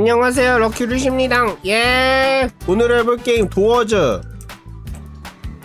안녕하세요 럭키루시입니다. 예 오늘 해볼 게임 도어즈.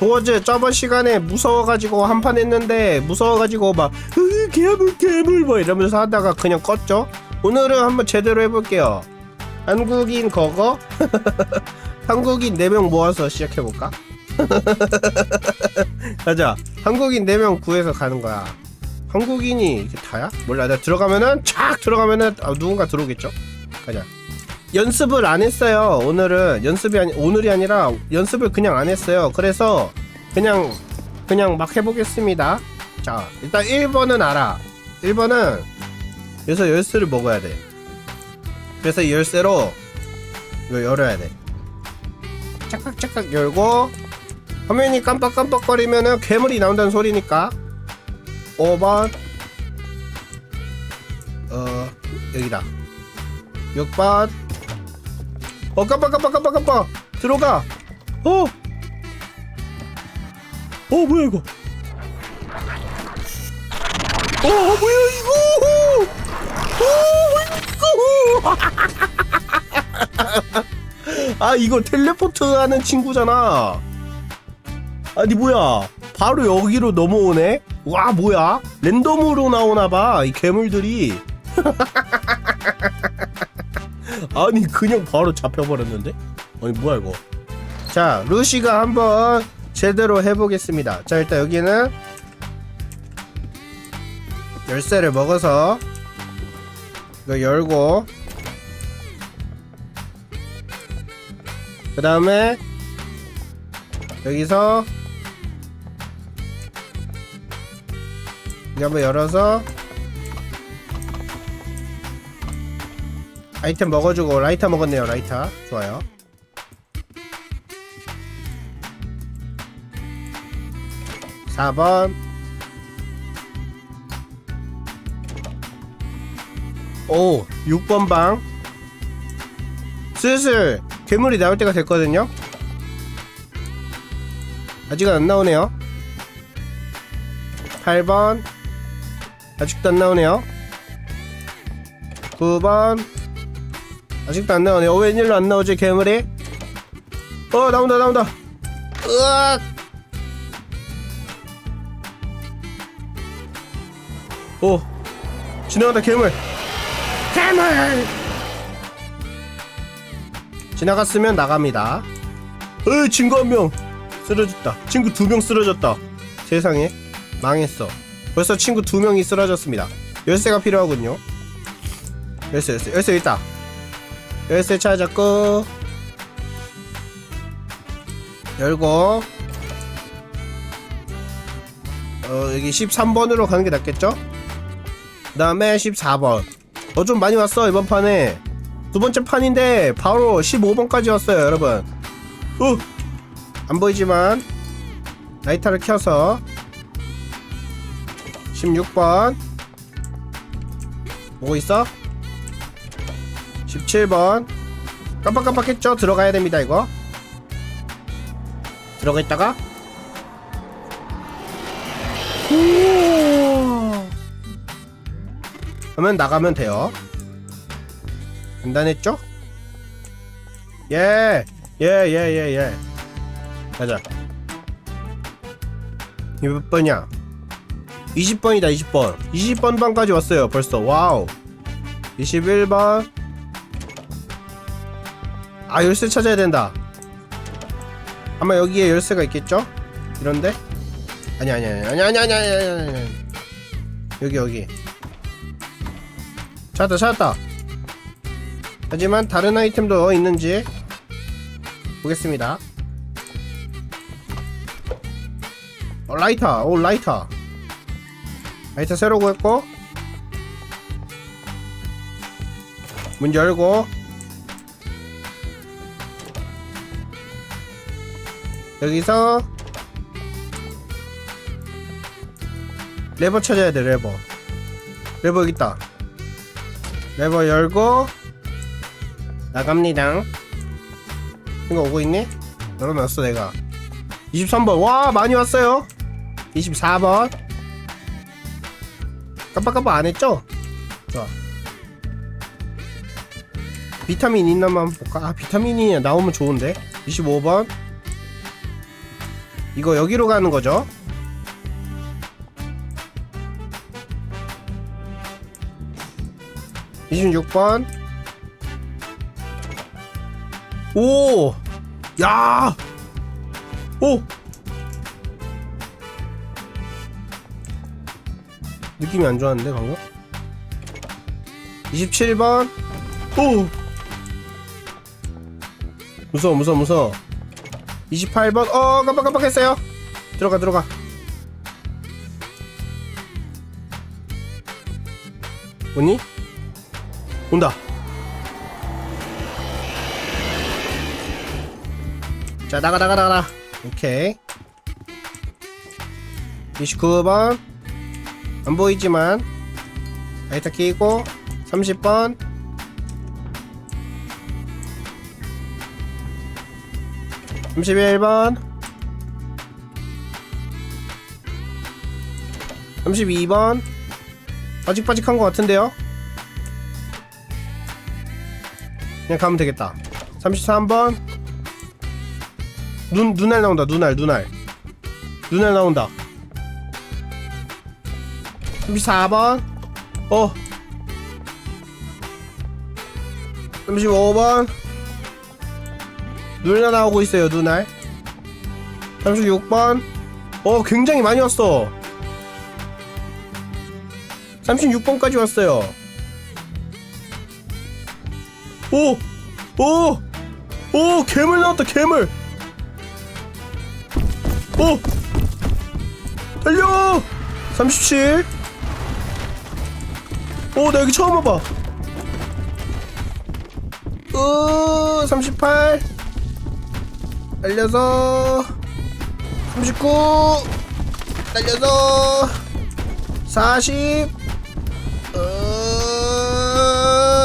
도어즈 저번 시간에 무서워가지고 한판 했는데 무서워가지고 막 으, 괴물 괴물 뭐 이러면서 하다가 그냥 껐죠? 오늘은 한번 제대로 해볼게요. 한국인 거거? 한국인 4명 모아서 시작해볼까? 가자. 한국인 4명 구해서 가는 거야. 한국인이 이게 다야? 몰라. 나 들어가면은 촥 들어가면은 아, 누군가 들어오겠죠? 가자 연습을 안 했어요. 오늘은 연습이 아니 오늘이 아니라 연습을 그냥 안 했어요. 그래서 그냥 그냥 막 해보겠습니다. 자 일단 1번은 알아. 1번은 여기서 열쇠를 먹어야 돼. 그래서 이 열쇠로 이거 열어야 돼. 착각착각 열고 화면이 깜빡깜빡거리면은 괴물이 나온다는 소리니까. 5번. 어 여기다. 6번 어 깜빡 깜빡 깜빡 깜빡. 들어가. 어! 어 뭐야 이거? 어 뭐야 이거? 어 이거 아 이거 텔레포트 하는 친구잖아. 아니 뭐야? 바로 여기로 넘어오네? 와 뭐야? 랜덤으로 나오나봐 이 괴물들이 아니 그냥 바로 잡혀버렸는데? 아니 뭐야 이거 자 루시가 한번 제대로 해보겠습니다 자 일단 여기는 열쇠를 먹어서 이거 열고 그 다음에 여기서 이거 한번 열어서 아이템 먹어주고 라이터 먹었네요 라이터. 좋아요. 사번. 오 6번 방. 슬슬 괴물이 나올 때가 됐거든요. 아직은 안 나오네요. 8번. 아직도 안 나오네요. 9번 아직도 안 나오네. 어, 웬일로 안 나오지, 괴물이? 어, 나온다, 나온다. 으악! 오, 지나간다, 괴물. 괴물! 지나갔으면 나갑니다. 으, 친구 한 명. 쓰러졌다. 친구 두 명 쓰러졌다. 세상에. 망했어. 벌써 친구 두 명이 쓰러졌습니다. 열쇠가 필요하군요. 열쇠, 열쇠, 열쇠 있다. 열쇠 찾았고 열고 어 여기 13번으로 가는 게 낫겠죠? 그 다음에 14번 어 좀 많이 왔어 이번 판에 두 번째 판인데 바로 15번까지 왔어요 여러분 어! 안 보이지만 라이터를 켜서 16번 보고 있어? 17번 깜빡깜빡했죠? 들어가야 됩니다 이거 들어가 있다가 하면 나가면 돼요 간단했죠? 예! 예, 예, 예, 예. 가자. 이몇 번이야? 20번이다, 20번. 20번 방까지 왔어요, 벌써. 와우. 21번. 아 열쇠 찾아야 된다. 아마 여기에 열쇠가 있겠죠? 이런데? 아니 아니 아니 아니 아니 아니 아니 아니 아니 여기 여기. 찾았다 찾았다. 하지만 다른 아이템도 있는지 보겠습니다. 어 라이터 오 라이터. 라이터 새로 구했고 문 열고 여기서 레버 찾아야 돼 레버. 레버 여기 있다. 레버 열고 나갑니다. 이거 오고 있니? 열어놨어 내가. 23번. 와 많이 왔어요. 24번. 깜빡깜빡 안 했죠? 좋아 비타민 있나만 볼까? 아 비타민이 나오면 좋은데? 25번 이거 여기로 가는 거죠? (26번) 오! 야! 오! 느낌이 안 좋았는데 방금? 27번 오! 무서워 무서워 무서워 28번. 어 깜빡깜빡했어요. 들어가 들어가. 뭐니? 온다. 자 나가 나가 나가 오케이. 29번. 안 보이지만 라이터 끼고 30번 삼십일 번. 삼십이 번. 빠직빠직한 것 같은데요? 그냥 가면 되겠다. 33번. 눈, 눈알 나온다 눈알 눈알. 눈알 나온다. 34번. 어. 35번 눈알 나오고 있어요 눈알 36번 어 굉장히 많이 왔어 36번까지 왔어요 오! 오! 오! 괴물 나왔다 괴물 오! 달려! 37 오, 나 여기 처음 와봐. 으, 38. 날려서. 39. 날려서. 40. 으,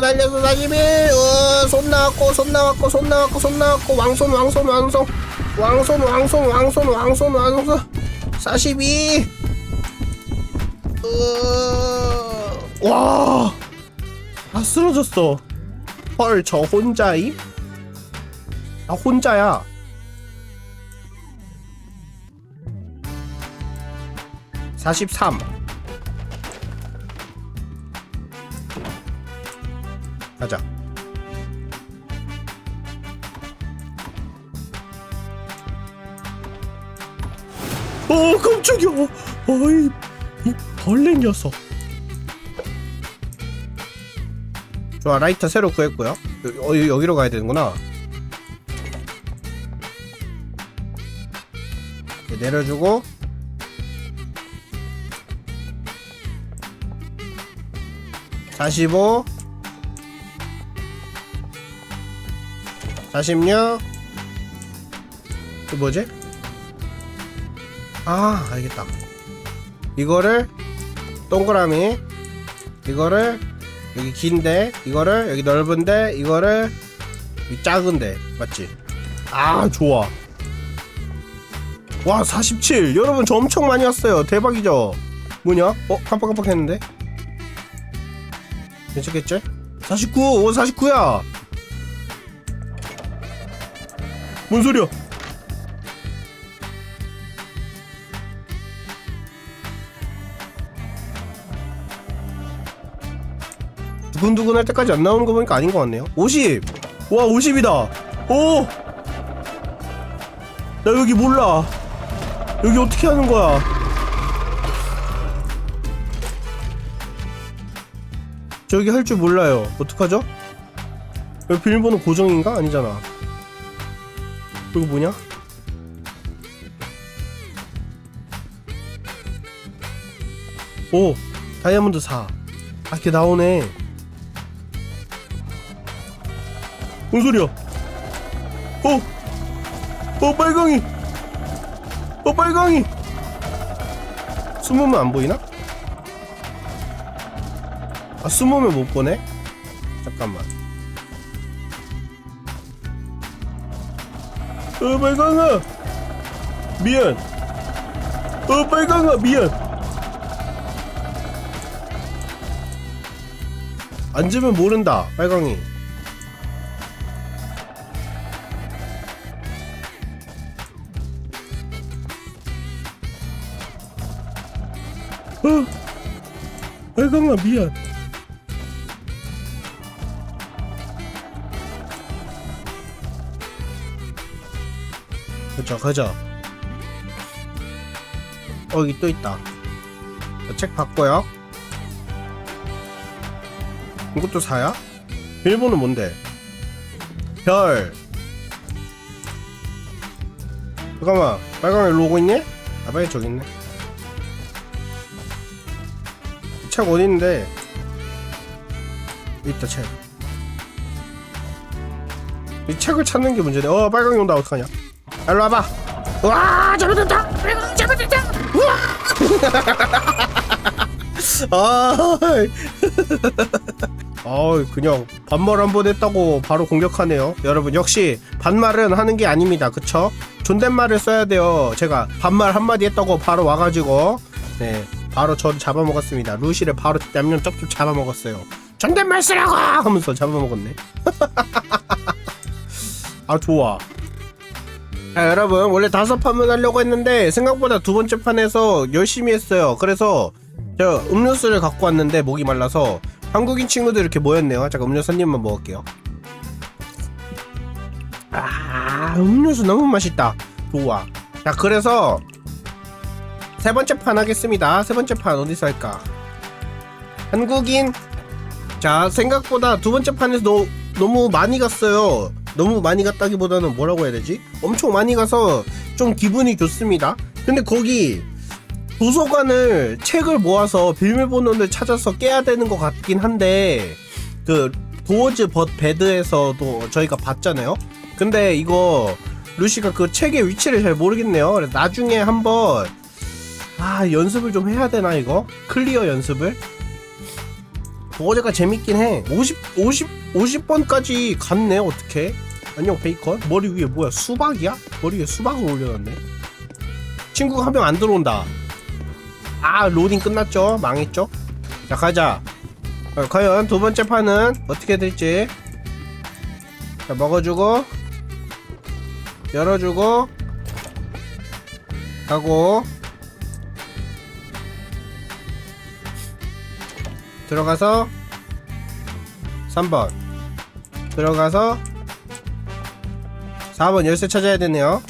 날려서 41. 으, 손 나왔고, 손 나왔고, 손 나왔고, 손 나왔고, 왕손, 왕손, 왕손. 왕손, 왕손, 왕손, 왕손, 왕손. 42. 으, 와, 아 쓰러졌어. 헐, 저 혼자임? 나 혼자야. 사십삼. 가자. 어, 깜짝이야. 어이, 이 벌레 녀석. 좋아 라이터 새로 구했고요 여, 어, 여기로 가야 되는구나 내려주고 (45) (46) 그 뭐지? 아 알겠다 이거를 동그라미 이거를 여기 긴데 이거를 여기 넓은데 이거를 여기 작은데 맞지? 아 좋아 와 47 여러분 저 엄청 많이 왔어요 대박이죠 뭐냐? 어? 깜빡깜빡 했는데 괜찮겠지? 49! 오 49야 뭔 소리야 두근두근 할 때까지 안 나오는 거 보니까 아닌 것 같네요 50! 와 50이다 오! 나 여기 몰라 여기 어떻게 하는 거야 저기 할 줄 몰라요 어떡하죠? 여기 비밀번호 고정인가? 아니잖아 이거 뭐냐? 오! 다이아몬드 4 아, 이렇게 나오네 뭔 소리야? 어? 어 빨강이! 어 빨강이! 숨으면 안 보이나? 아 숨으면 못 보네? 잠깐만. 어 빨강아 미안. 어 빨강아 미안. 앉으면 모른다 빨강이. 어? 빨강아 미안. 그죠 그죠. 어 여기 또 있다. 자, 책 바꿔요. 이것도 사야? 일본은 뭔데? 별. 잠깐만 빨강에 로고 있네? 아 빨리 저기 있네. 이책 어디 있는데? 있다 책. 이 책을 찾는 게 문제네. 어 빨강이 온다 어떡하냐? 아, 일로 와봐. 와 잘못했다. 잘못했다. 아. 아 그냥 반말 한 번 했다고 바로 공격하네요. 여러분 역시 반말은 하는 게 아닙니다. 그쵸? 존댓말을 써야 돼요. 제가 반말 한 마디 했다고 바로 와가지고. 네 바로 전 잡아먹었습니다. 루시를 바로 냠냠 쩝쩝 잡아먹었어요. 존댓말 쓰라고! 하면서 잡아먹었네. 아 좋아 자 여러분 원래 다섯 판만 하려고 했는데 생각보다 두 번째 판에서 열심히 했어요 그래서 저 음료수를 갖고 왔는데 목이 말라서 한국인 친구들 이렇게 모였네요. 잠깐 음료수 한 입만 먹을게요. 아, 음료수 너무 맛있다. 좋아. 자, 그래서 세 번째 판 하겠습니다. 세 번째 판 어디서 할까? 한국인. 자, 생각보다 두 번째 판에서 너, 너무 많이 갔어요. 너무 많이 갔다기보다는 뭐라고 해야 되지? 엄청 많이 가서 좀 기분이 좋습니다. 근데 거기 도서관을 책을 모아서 비밀번호를 찾아서 깨야 되는 것 같긴 한데 그 도어즈 벗 베드에서도 저희가 봤잖아요. 근데 이거 루시가 그 책의 위치를 잘 모르겠네요. 그래서 나중에 한번 아 연습을 좀 해야 되나 이거 클리어 연습을 도어즈가 재밌긴 해. 50 50 50번까지 갔네 어떻게? 안녕 베이컨. 머리 위에 뭐야? 수박이야? 머리 위에 수박을 올려놨네. 친구가 한 명 안 들어온다. 아 로딩 끝났죠? 망했죠? 자 가자. 어, 과연 두 번째 판은 어떻게 될지. 자 먹어주고 열어주고 가고 들어가서 3번. 들어가서 4번 열쇠 찾아야 되네요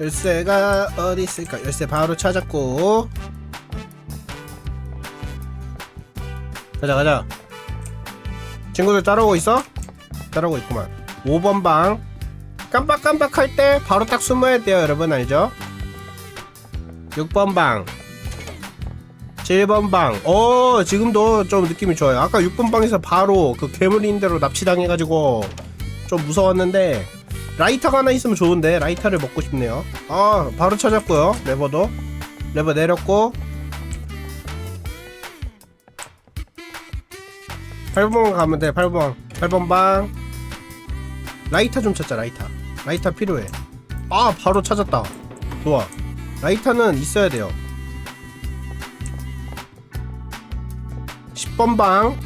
열쇠가 어디 있을까? 열쇠 바로 찾았고 가자 가자 친구들 따라오고 있어? 따라오고 있구만 5번 방 깜빡깜빡 할 때 바로 딱 숨어야 돼요 여러분 알죠? 6번 방 7번 방. 어, 지금도 좀 느낌이 좋아요. 아까 6번 방에서 바로 그 괴물인 대로 납치당해가지고 좀 무서웠는데 라이터가 하나 있으면 좋은데 라이터를 먹고 싶네요. 아, 바로 찾았고요. 레버도. 레버 내렸고 8번 가면 돼. 8번. 8번 방. 라이터 좀 찾자. 라이터. 라이터 필요해. 아, 바로 찾았다. 좋아. 라이터는 있어야 돼요. 10번 방.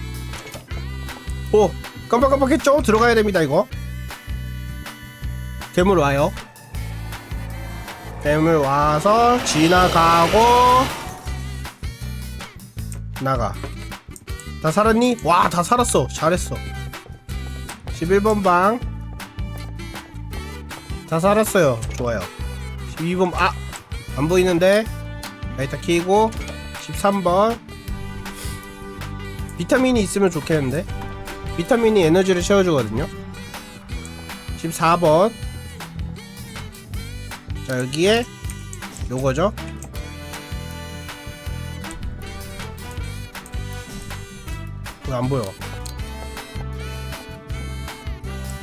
오, 깜빡깜빡했죠? 들어가야 됩니다, 이거. 괴물 와요. 괴물 와서 지나가고 나가. 다 살았니? 와, 다 살았어. 잘했어. 11번 방. 다 살았어요. 좋아요. 12번 아, 안 보이는데. 라이터 키고 13번. 비타민이 있으면 좋겠는데. 비타민이 에너지를 채워주거든요. 14번. 자, 여기에 요거죠. 왜 안 보여?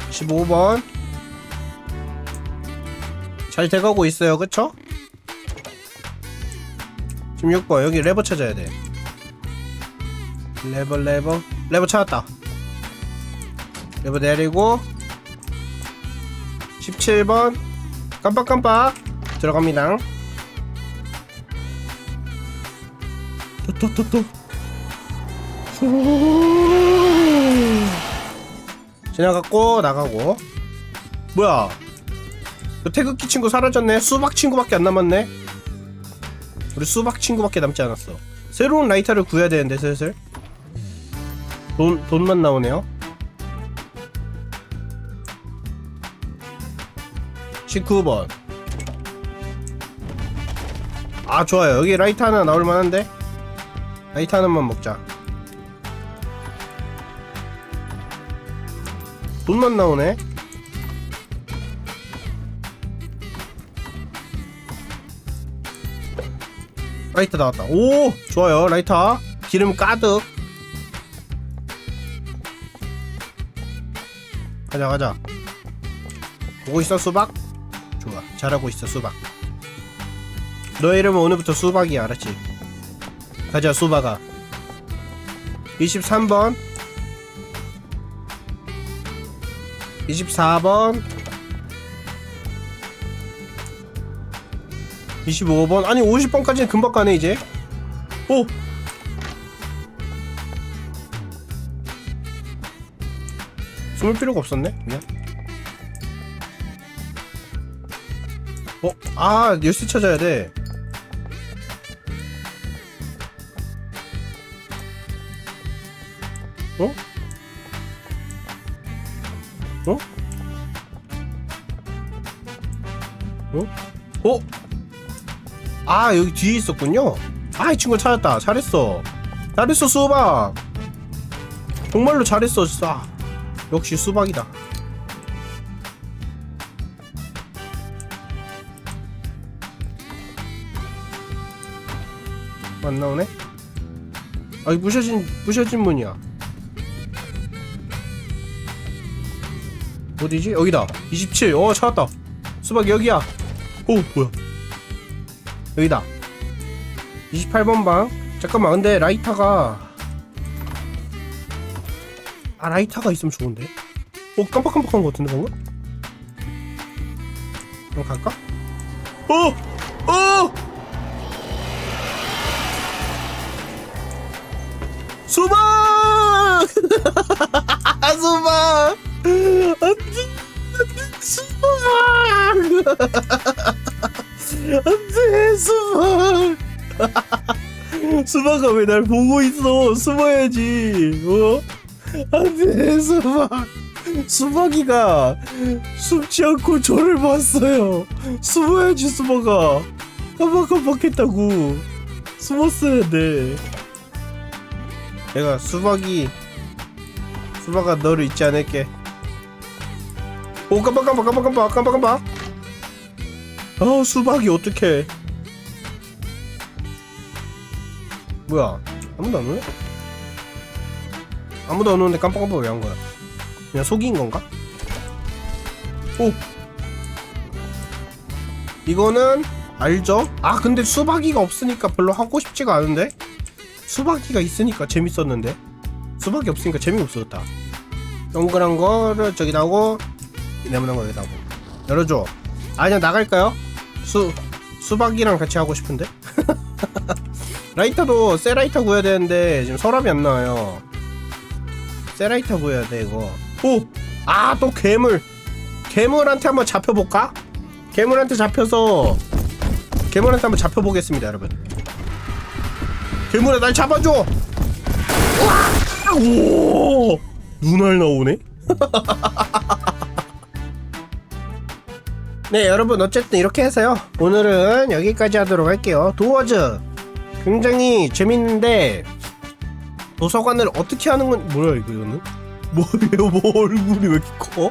15번. 잘 돼가고 있어요, 그쵸? 16번, 여기 레버 찾아야 돼. 레버, 레버. 레버 찾았다. 레버 내리고. 17번. 깜빡깜빡. 들어갑니다. 또, 또, 또, 또. 지나갔고 나가고 뭐야 그 태극기 친구 사라졌네 수박 친구밖에 안 남았네 우리 수박 친구밖에 남지 않았어 새로운 라이터를 구해야 되는데 슬슬 돈, 돈만 나오네요 19번. 아 좋아요. 여기 라이터 하나 나올 만한데? 라이터 하나만 먹자. 돈만 나오네? 라이터 나왔다. 오 좋아요. 라이터 기름 가득. 가자 가자. 보고 있어 수박? 잘하고 있어 수박. 너의 이름은 오늘부터 수박이야 알았지? 가자 수박아. 23번. 24번. 25번. 아니 50번까지는 금방 가네 이제. 오! 숨을 필요가 없었네 미안 아 열쇠 찾아야 돼 어? 어? 어? 어? 아 여기 뒤에 있었군요 아이 친구 찾았다 잘했어 잘했어 수박 정말로 잘했어 진짜 역시 수박이다 안 나오네? 아, 이 부셔진 부셔진 문이야. 어디지? 여기다. 27. 어, 찾았다. 수박 여기야. 오, 뭐야? 여기다. 28번 방. 잠깐만, 근데 라이터가 아, 라이터가 있으면 좋은데. 어, 깜빡깜빡한 것 같은데 방금? 그럼 갈까? 어! 어! 수박! 안돼! 수박! 안돼 수박! 수박아 왜 날 보고 있어? 숨어야지. 어? 안돼 수박! 수박이가 숨지 않고 저를 봤어요. 숨어야지 수박아. 깜빡깜빡했다고. 숨었어야 돼. 내가 수박이 수박아 너를 잊지 않을게 오 깜빡 깜빡 깜빡 깜빡 깜빡 깜빡 아 수박이 어떡해 뭐야 아무도 안 오네? 아무도 안 오는데 깜빡깜빡 왜 한 거야 그냥 속인 건가? 오 이거는 알죠? 아 근데 수박이가 없으니까 별로 하고 싶지가 않은데? 수박이가 있으니까 재밌었는데 수박이 없으니까 재미없었다. 동그란 거를 저기 나오고 네모난 거 여기 나오고. 열어줘. 아 그냥 나갈까요? 수 수박이랑 같이 하고 싶은데? 라이터도 새 라이터 구해야 되는데 지금 서랍이 안 나와요. 새 라이터 구해야 돼 이거. 오 아 또 괴물. 괴물한테 한번 잡혀볼까? 괴물한테 잡혀서 괴물한테 한번 잡혀보겠습니다 여러분. 괴물아 날 잡아줘! 우와! 오! 눈알 나오네? 네 여러분 어쨌든 이렇게 해서요 오늘은 여기까지 하도록 할게요 도어즈 굉장히 재밌는데 도서관을 어떻게 하는 건 뭐야 이거 이거는? 뭐예요 뭐 얼굴이 왜 이렇게 커?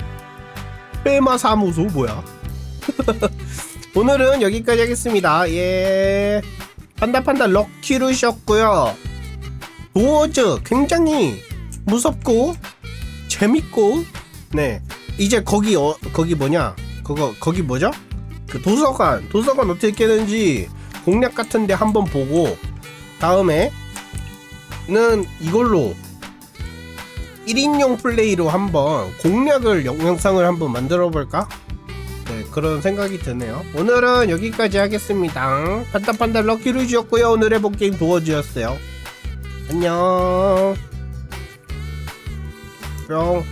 페마 사무소 뭐야? 오늘은 여기까지 하겠습니다 예 판다판다 럭키루셨고요 도어즈 굉장히 무섭고 재밌고 네 이제 거기 어 거기 뭐냐 그거 거기 뭐죠 그 도서관 도서관 어떻게 깨는지 공략 같은데 한번 보고 다음에는 이걸로 1인용 플레이로 한번 공략을 영상을 한번 만들어 볼까 네, 그런 생각이 드네요. 오늘은 여기까지 하겠습니다. 판타판다 럭키루즈였고요. 오늘 해본 게임 도어즈였어요. 안녕. 뿅.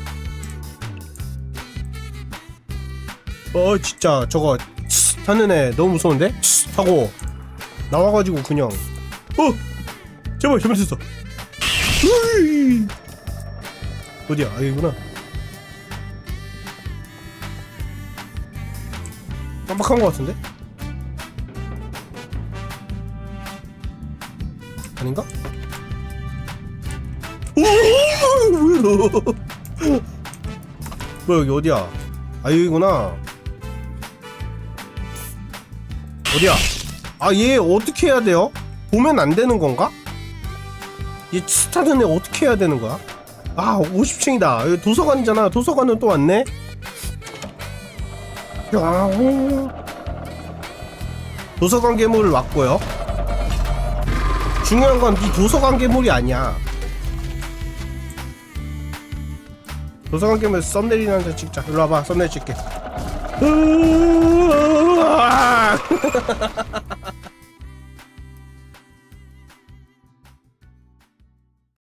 어, 진짜 저거 하는 애 너무 무서운데? 하고 나와가지고 그냥 어 제발 잘못했어 으이. 어디야 아 여기구나 깜빡한 것 같은데 아닌가? 오! 뭐야 여기 어디야 아 여기구나 어디야 아 얘 어떻게 해야 돼요? 보면 안 되는 건가? 얘 스타드네 어떻게 해야 되는 거야? 아 50층이다 여기 도서관이잖아 도서관은 또 왔네 야호 도서관 괴물 왔고요 중요한 건 이 도서관 괴물이 아니야 도서관 괴물 썸네일이나 한장 찍자 일로 와봐 썸네일 찍게 으아!